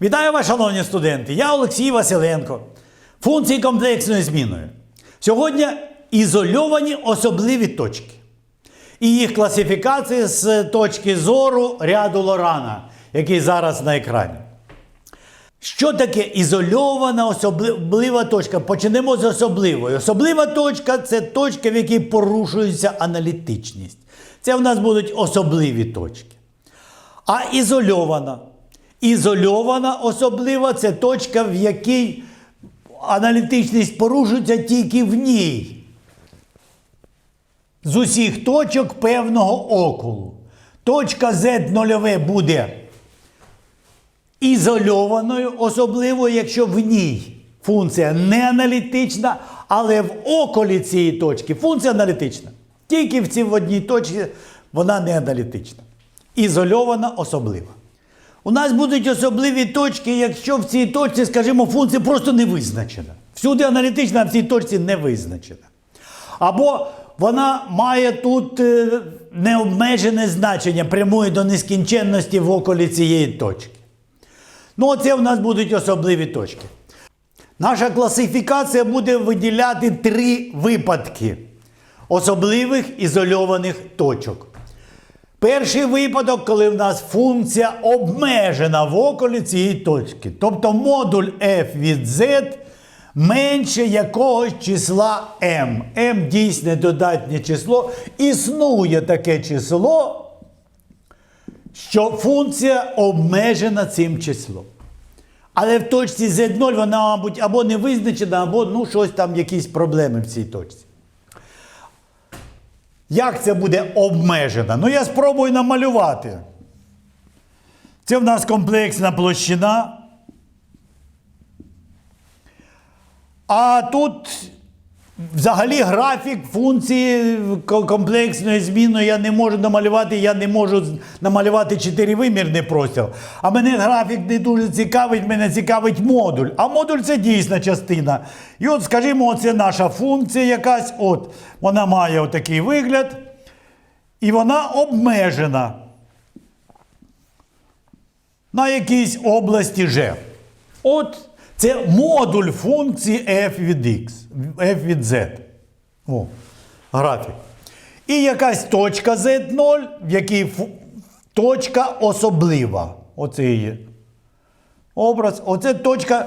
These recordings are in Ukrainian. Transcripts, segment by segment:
Вітаю вас, шановні студенти! Я Олексій Василенко. Функції комплексною зміною. Сьогодні ізольовані особливі точки. І їх класифікація з точки зору ряду Лорана, який зараз на екрані. Що таке ізольована особлива точка? Почнемо з особливої. Особлива точка це точка, в якій порушується аналітичність. Це в нас будуть особливі точки. А ізольована. Ізольована особлива це точка, в якій аналітичність порушується тільки в ній. З усіх точок певного околу. Точка Z0 буде ізольованою, особливо, якщо в ній функція не аналітична, але в околі цієї точки функція аналітична. Тільки в цій в одній точці вона не аналітична. Ізольована особлива. У нас будуть особливі точки, якщо в цій точці, скажімо, функція просто не визначена. Всюди аналітична, в цій точці не визначена. Або вона має тут е, необмежене значення прямої до нескінченності в околі цієї точки. Ну, оце в нас будуть особливі точки. Наша класифікація буде виділяти три випадки особливих ізольованих точок. Перший випадок, коли в нас функція обмежена в околі цієї точки. Тобто модуль f від z менше якогось числа m. m дійсне додатнє число. Існує таке число, що функція обмежена цим числом. Але в точці z0 вона, мабуть, або не визначена, або ну, щось там, якісь проблеми в цій точці. Як це буде обмежено? Ну, я спробую намалювати. Це в нас комплексна площина. А тут взагалі графік функції комплексної зміни я не можу намалювати, я не можу намалювати чотиривимірний простір. А мене графік не дуже цікавить, мене цікавить модуль. А модуль це дійсна частина. І от, скажімо, це наша функція якась. От, Вона має отакий вигляд. І вона обмежена на якійсь області G. От це модуль функції f від x, f від z. О, графік. І якась точка z0, в якій фу- точка особлива. Оце є. Образ. Оце точка.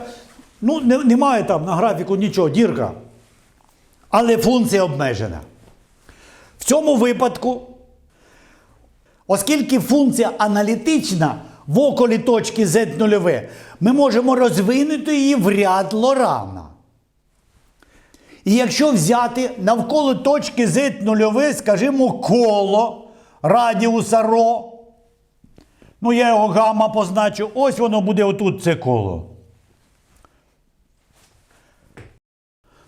Ну, не- немає там на графіку нічого, дірка. Але функція обмежена. В цьому випадку, оскільки функція аналітична в околі точки z0, ми можемо розвинути її в ряд Лорана. І якщо взяти навколо точки z0, скажімо, коло радіуса ρ, ну я його гамма позначу, ось воно буде отут це коло.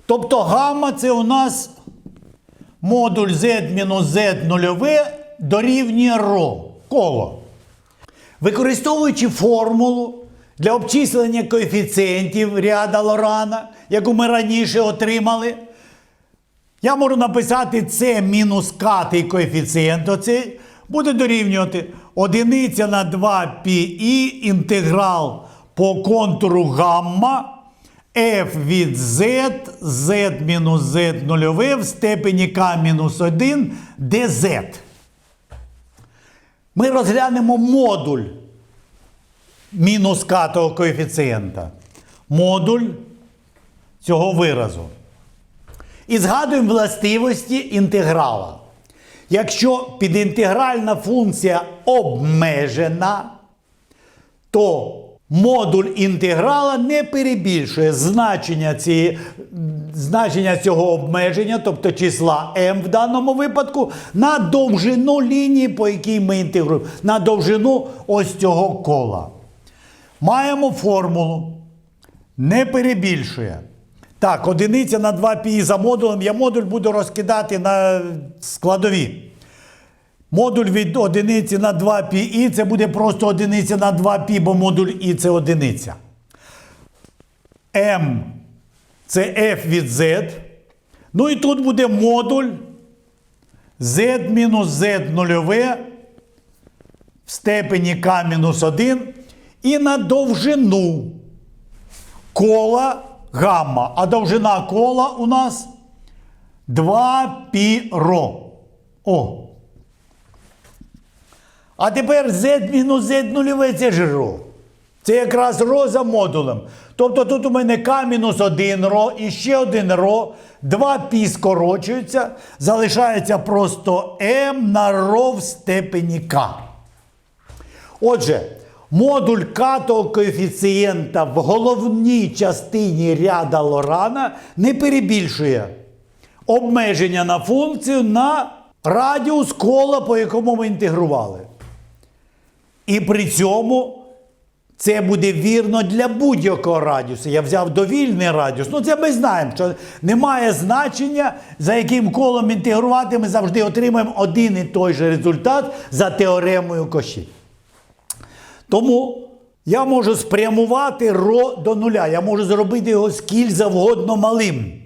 Тобто гамма це у нас модуль z z нульове дорівнює ρ, коло. Використовуючи формулу для обчислення коефіцієнтів ряда Лорана, яку ми раніше отримали, я можу написати це мінус катий коефіцієнт. Оцей буде дорівнювати одиниця на 2 πi інтеграл по контуру гамма f від z, z мінус z нульове в степені k мінус 1 dz. Ми розглянемо модуль мінус катого коефіцієнта. Модуль цього виразу. І згадуємо властивості інтеграла. Якщо підінтегральна функція обмежена, то модуль інтеграла не перебільшує значення, цієї, значення цього обмеження, тобто числа m в даному випадку, на довжину лінії, по якій ми інтегруємо, на довжину ось цього кола. Маємо формулу. Не перебільшує. Так, одиниця на 2 пі за модулем. Я модуль буду розкидати на складові. Модуль від одиниці на 2 пі це буде просто одиниця на 2 пі, бо модуль і це одиниця. М це f від z. Ну і тут буде модуль z мінус z нульове в степені k мінус 1. і на довжину кола гамма. А довжина кола у нас 2 піро. О. А тепер z мінус z нульове це ж ро. Це якраз ро за модулем. Тобто тут у мене k мінус 1 ро і ще один ро. Два пі скорочуються, залишається просто m на ро в степені k. Отже, модуль катого коефіцієнта в головній частині ряда Лорана не перебільшує обмеження на функцію на радіус кола, по якому ми інтегрували. І при цьому це буде вірно для будь-якого радіусу. Я взяв довільний радіус. Ну, це ми знаємо, що немає значення, за яким колом інтегрувати, ми завжди отримаємо один і той же результат за теоремою Коші. Тому я можу спрямувати ро до нуля. Я можу зробити його скіль завгодно малим.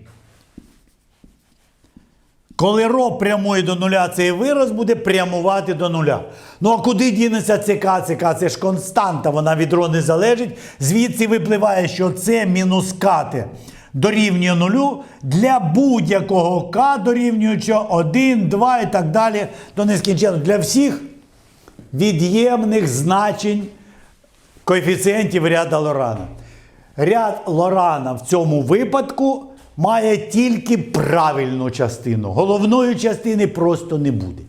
Коли ро прямує до нуля, цей вираз буде прямувати до нуля. Ну а куди дінеться ЦК? ЦК це ж константа, вона від ро не залежить. Звідси випливає, що це мінус кати дорівнює нулю для будь-якого к дорівнюючого 1, 2 і так далі до нескінченного. Для всіх від'ємних значень коефіцієнтів ряда Лорана. Ряд Лорана в цьому випадку має тільки правильну частину. Головної частини просто не буде.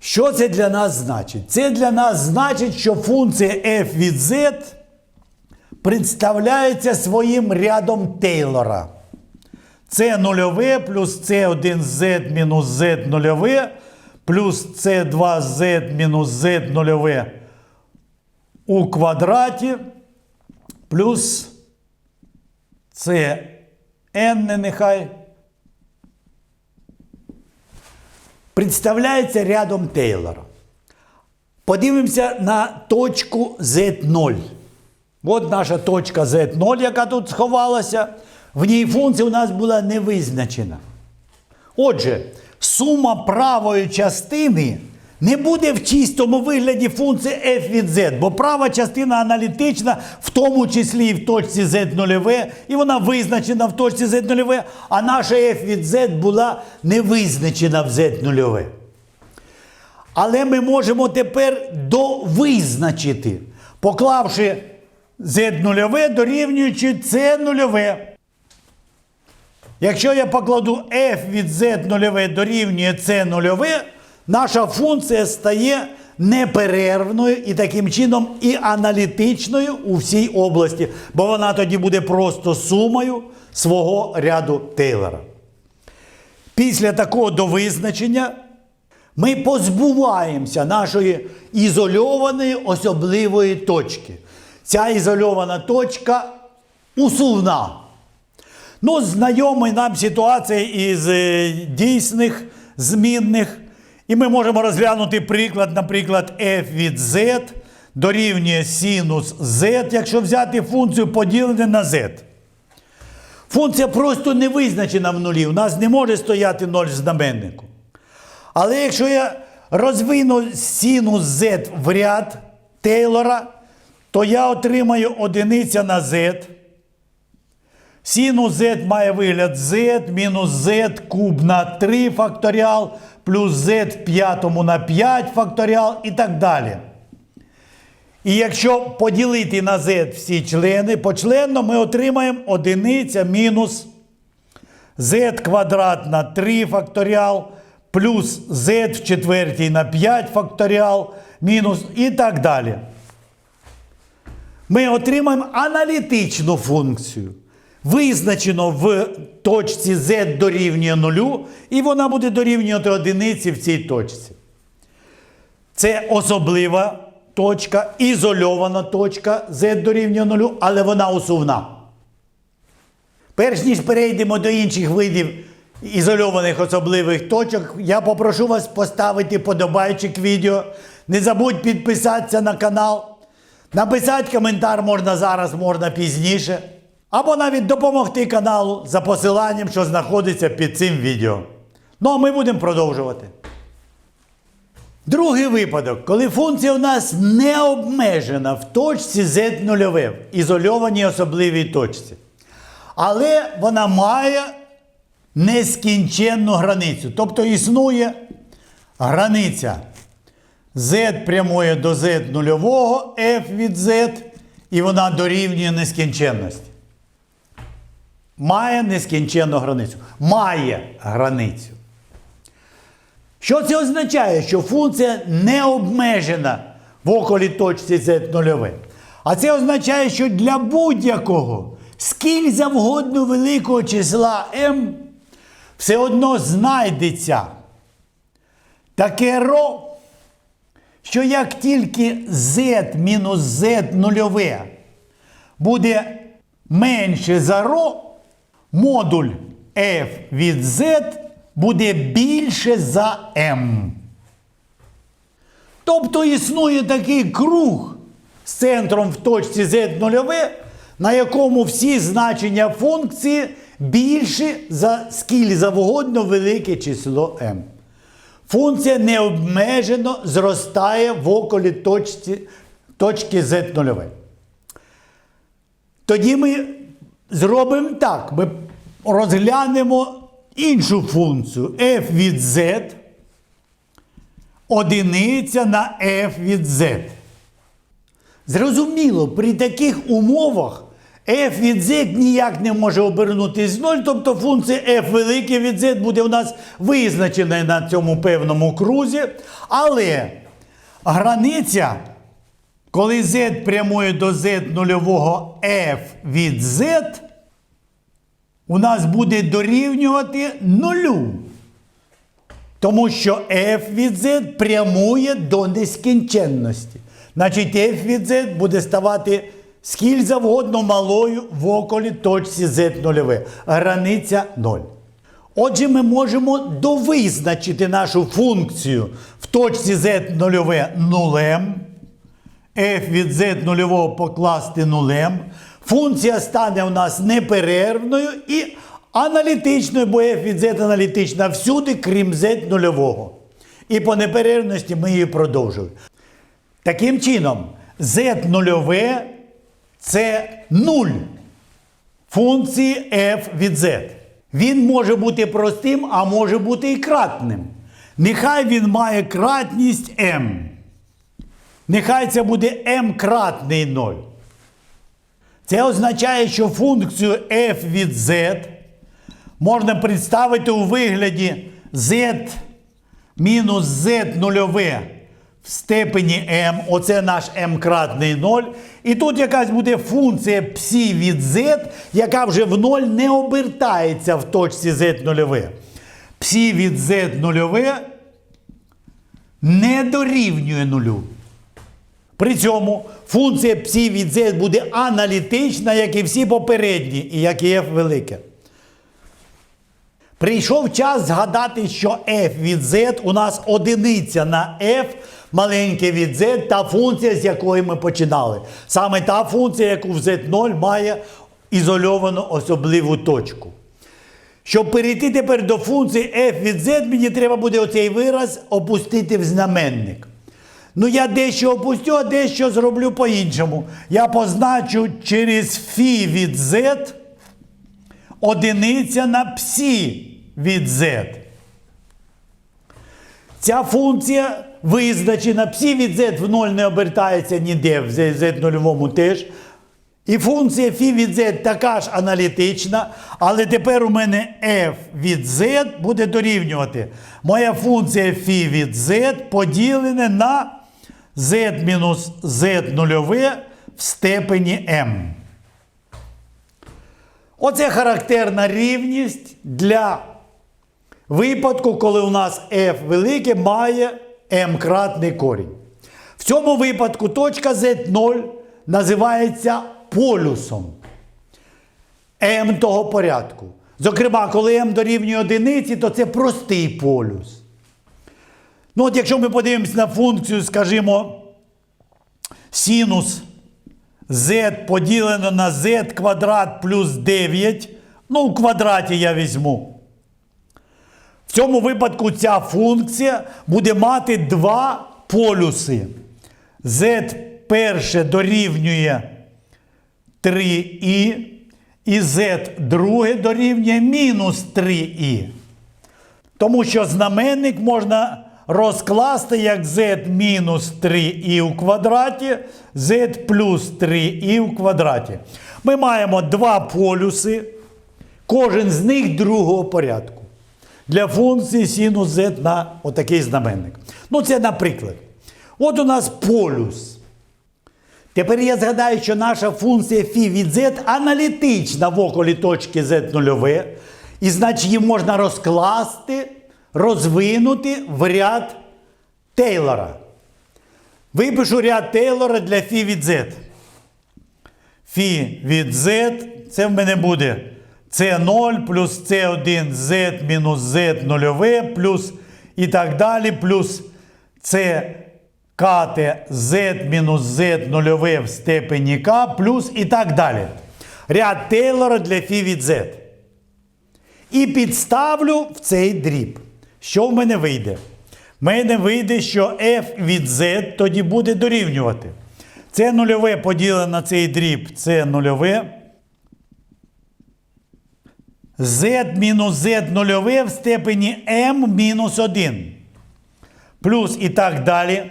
Що це для нас значить? Це для нас значить, що функція f від z представляється своїм рядом Тейлора. Це нульове плюс С1z мінус z нульове плюс С2z мінус z нульове у квадраті плюс це n нехай представляється рядом Тейлора. Подивимося на точку Z0. От наша точка Z0, яка тут сховалася. В ній функція у нас була не визначена. Отже, сума правої частини не буде в чистому вигляді функції f від z, бо права частина аналітична, в тому числі і в точці z нульове, і вона визначена в точці z нульове, а наша f від z була не визначена в z нульове. Але ми можемо тепер довизначити, поклавши z нульове дорівнюючи c нульове. Якщо я покладу f від z нульове дорівнює c нульове, наша функція стає неперервною і таким чином і аналітичною у всій області, бо вона тоді буде просто сумою свого ряду Тейлора. Після такого довизначення ми позбуваємося нашої ізольованої особливої точки. Ця ізольована точка усувна. Ну, знайома нам ситуація із е, дійсних змінних. І ми можемо розглянути приклад, наприклад, f від z дорівнює синус z, якщо взяти функцію поділене на z. Функція просто не визначена в нулі. У нас не може стояти 0 в знаменнику. Але якщо я розвину синус z в ряд Тейлора, то я отримаю одиниця на z. Синус z має вигляд z мінус z куб на 3 факторіал, плюс z в п'ятому на 5 факторіал і так далі. І якщо поділити на z всі члени, почленно ми отримаємо одиниця мінус z квадрат на 3 факторіал, плюс z в четвертій на 5 факторіал, мінус і так далі. Ми отримаємо аналітичну функцію. Визначено в точці z дорівнює нулю, і вона буде дорівнювати одиниці в цій точці. Це особлива точка, ізольована точка z дорівнює нулю, але вона усувна. Перш ніж перейдемо до інших видів ізольованих особливих точок, я попрошу вас поставити подобайчик відео. Не забудь підписатися на канал. Написати коментар можна зараз, можна пізніше. Або навіть допомогти каналу за посиланням, що знаходиться під цим відео. Ну а ми будемо продовжувати. Другий випадок, коли функція у нас не обмежена в точці z нульове, в ізольованій особливій точці. Але вона має нескінченну границю. Тобто існує границя z прямує до z нульового, f від z, і вона дорівнює нескінченності. Має нескінченну границю. Має границю. Що це означає? Що функція не обмежена в околі точці z нульове. А це означає, що для будь-якого скіль завгодно великого числа m все одно знайдеться таке ро, що як тільки z мінус z нульове буде менше за ро, модуль f від z буде більше за m. Тобто існує такий круг з центром в точці z нульове, на якому всі значення функції більші за скіль завгодно велике число m. Функція необмежено зростає в околі точці, точки z нульове. Тоді ми зробимо так. Ми розглянемо іншу функцію f від z одиниця на f від z. Зрозуміло, при таких умовах f від z ніяк не може обернутися з 0, тобто функція f велике від z буде у нас визначена на цьому певному крузі. Але границя, коли z прямує до z нульового f від z, у нас буде дорівнювати нулю. Тому що f від z прямує до нескінченності. Значить, f від z буде ставати скіль завгодно малою в околі точці z нульове. Границя 0. Отже, ми можемо довизначити нашу функцію в точці z нульове нулем. f від z нульового покласти нулем. Функція стане у нас неперервною і аналітичною, бо f від z аналітична всюди, крім z нульового. І по неперервності ми її продовжуємо. Таким чином, z нульове це нуль функції f від z. Він може бути простим, а може бути і кратним. Нехай він має кратність m. Нехай це буде m кратний 0. Це означає, що функцію f від z можна представити у вигляді z мінус z нульове в степені m, оце наш m кратний 0. І тут якась буде функція псі від z, яка вже в 0 не обертається в точці z нульове. Псі від z нульове не дорівнює нулю. При цьому функція псі від z буде аналітична, як і всі попередні, і як і f велике. Прийшов час згадати, що f від z у нас одиниця на f маленьке від z та функція, з якої ми починали. Саме та функція, яку в z0 має ізольовану особливу точку. Щоб перейти тепер до функції f від z, мені треба буде оцей вираз опустити в знаменник. Ну, я дещо опустю, а дещо зроблю по-іншому. Я позначу через фі від z одиниця на псі від z. Ця функція визначена. Псі від z в 0 не обертається ніде, в z нульовому теж. І функція фі від z така ж аналітична, але тепер у мене f від z буде дорівнювати. Моя функція фі від z поділене на z мінус z нульове в степені m. Оце характерна рівність для випадку, коли у нас f велике має m-кратний корінь. В цьому випадку точка z0 називається полюсом m того порядку. Зокрема, коли m дорівнює одиниці, то це простий полюс. Ну, от якщо ми подивимося на функцію, скажімо, синус z поділено на z квадрат плюс 9, ну, в квадраті я візьму. В цьому випадку ця функція буде мати два полюси. z перше дорівнює 3і, і z друге дорівнює мінус 3і. Тому що знаменник можна розкласти як z мінус 3і у квадраті, z плюс 3і у квадраті. Ми маємо два полюси, кожен з них другого порядку. Для функції синус z на отакий знаменник. Ну, це наприклад. От у нас полюс. Тепер я згадаю, що наша функція φ від z аналітична в околі точки z нульове, і значить її можна розкласти, розвинути в ряд Тейлора. Випишу ряд Тейлора для φ від z. Ф від z, це в мене буде c0 плюс c1 z мінус z нульове плюс і так далі, плюс c кате z мінус z нульове в степені k плюс і так далі. Ряд Тейлора для φ від z. І підставлю в цей дріб. Що в мене вийде? В мене вийде, що f від z тоді буде дорівнювати. Це нульове поділене на цей дріб, це нульове. z мінус z нульове в степені m мінус 1. Плюс і так далі.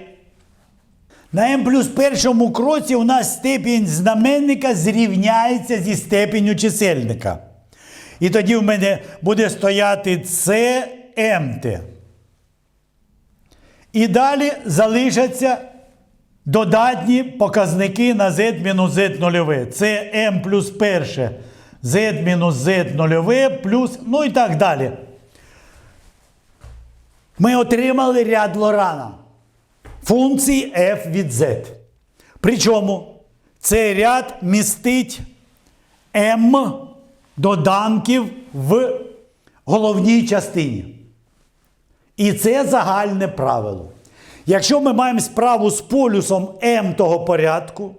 На m плюс першому кроці у нас степінь знаменника зрівняється зі степеню чисельника. І тоді в мене буде стояти CMT. І далі залишаться додатні показники на z мінус z нульове. Це m плюс перше, z мінус z нульове плюс, ну і так далі. Ми отримали ряд Лорана функції f від z. Причому цей ряд містить m доданків в головній частині. І це загальне правило. Якщо ми маємо справу з полюсом m того порядку,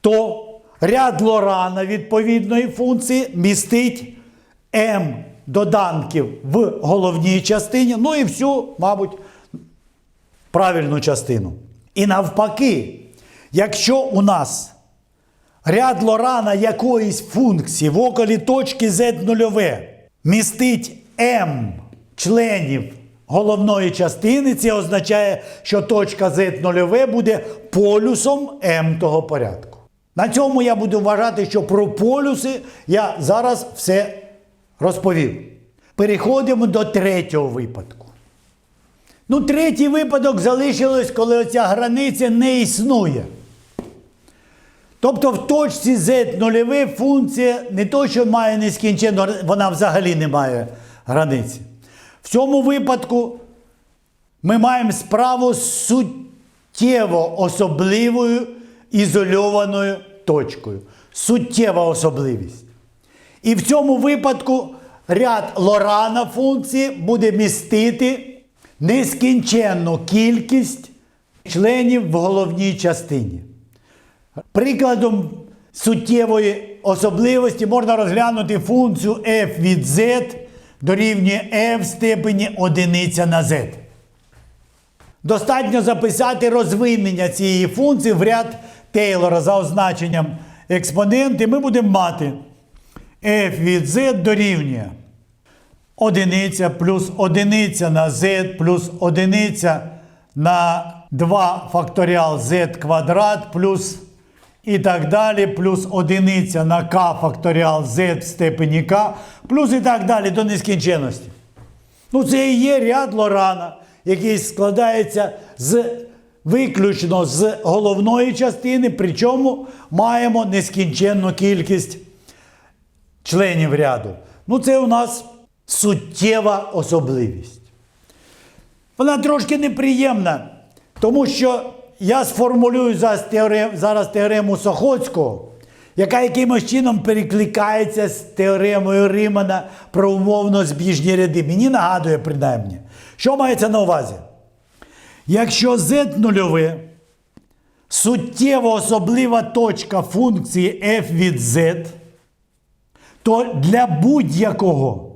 то ряд Лорана відповідної функції містить m доданків в головній частині, ну і всю, мабуть, правильну частину. І навпаки, якщо у нас ряд Лорана якоїсь функції в околі точки z нульове містить m членів головної частини, це означає, що точка z нульове буде полюсом m того порядку. На цьому я буду вважати, що про полюси я зараз все розповів. Переходимо до третього випадку. Ну, третій випадок залишилось, коли оця границя не існує. Тобто в точці z нульове функція не то, що має нескінченну, вона взагалі не має границі. В цьому випадку ми маємо справу з суттєво особливою ізольованою точкою. Суттєва особливість. І в цьому випадку ряд Лорана функції буде містити нескінченну кількість членів в головній частині. Прикладом суттєвої особливості можна розглянути функцію f від z дорівнює f в степені одиниця на z. Достатньо записати розвинення цієї функції в ряд Тейлора за означенням експоненти. Ми будемо мати f від z дорівнює одиниця плюс одиниця на z плюс одиниця на 2 факторіал z квадрат плюс і так далі, плюс одиниця на k факторіал z в степені k, плюс і так далі до нескінченності. Ну, це і є ряд Лорана, який складається з виключно з головної частини, причому маємо нескінченну кількість членів ряду. Ну, це у нас суттєва особливість. Вона трошки неприємна, тому що я сформулюю зараз, теорем, зараз теорему Сохоцького, яка якимось чином перекликається з теоремою Римана про умовно збіжні ряди. Мені нагадує принаймні, що мається на увазі? Якщо z нульове суттєво особлива точка функції f від z, то для будь-якого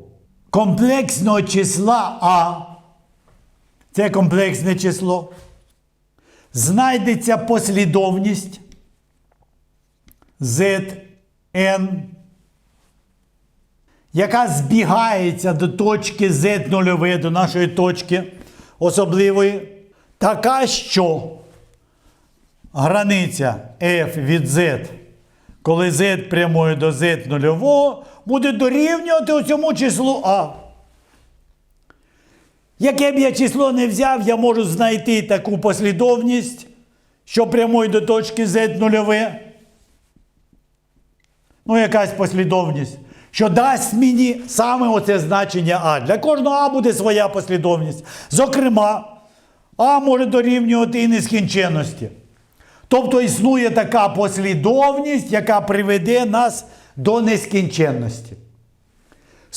комплексного числа А, це комплексне число, знайдеться послідовність Zn, яка збігається до точки Z0, до нашої точки особливої, така, що границя f від z, коли z прямує до z нульового, буде дорівнювати цьому числу А. Яке б я число не взяв, я можу знайти таку послідовність, що прямує до точки z нульове. Ну, якась послідовність, що дасть мені саме оце значення А. Для кожного А буде своя послідовність. Зокрема, А може дорівнювати і нескінченності. Тобто існує така послідовність, яка приведе нас до нескінченності.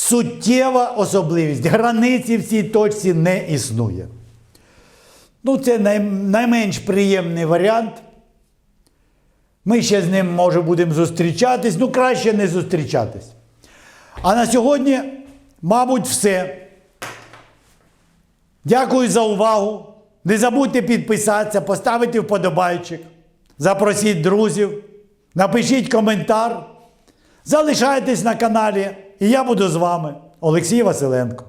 Суттєва особливість. Границі в цій точці не існує. Ну, це най- найменш приємний варіант. Ми ще з ним, може, будемо зустрічатись, ну краще не зустрічатись. А на сьогодні, мабуть, все. Дякую за увагу. Не забудьте підписатися, поставити вподобайчик, запросіть друзів, напишіть коментар, залишайтесь на каналі, і я буду з вами, Олексій Василенко.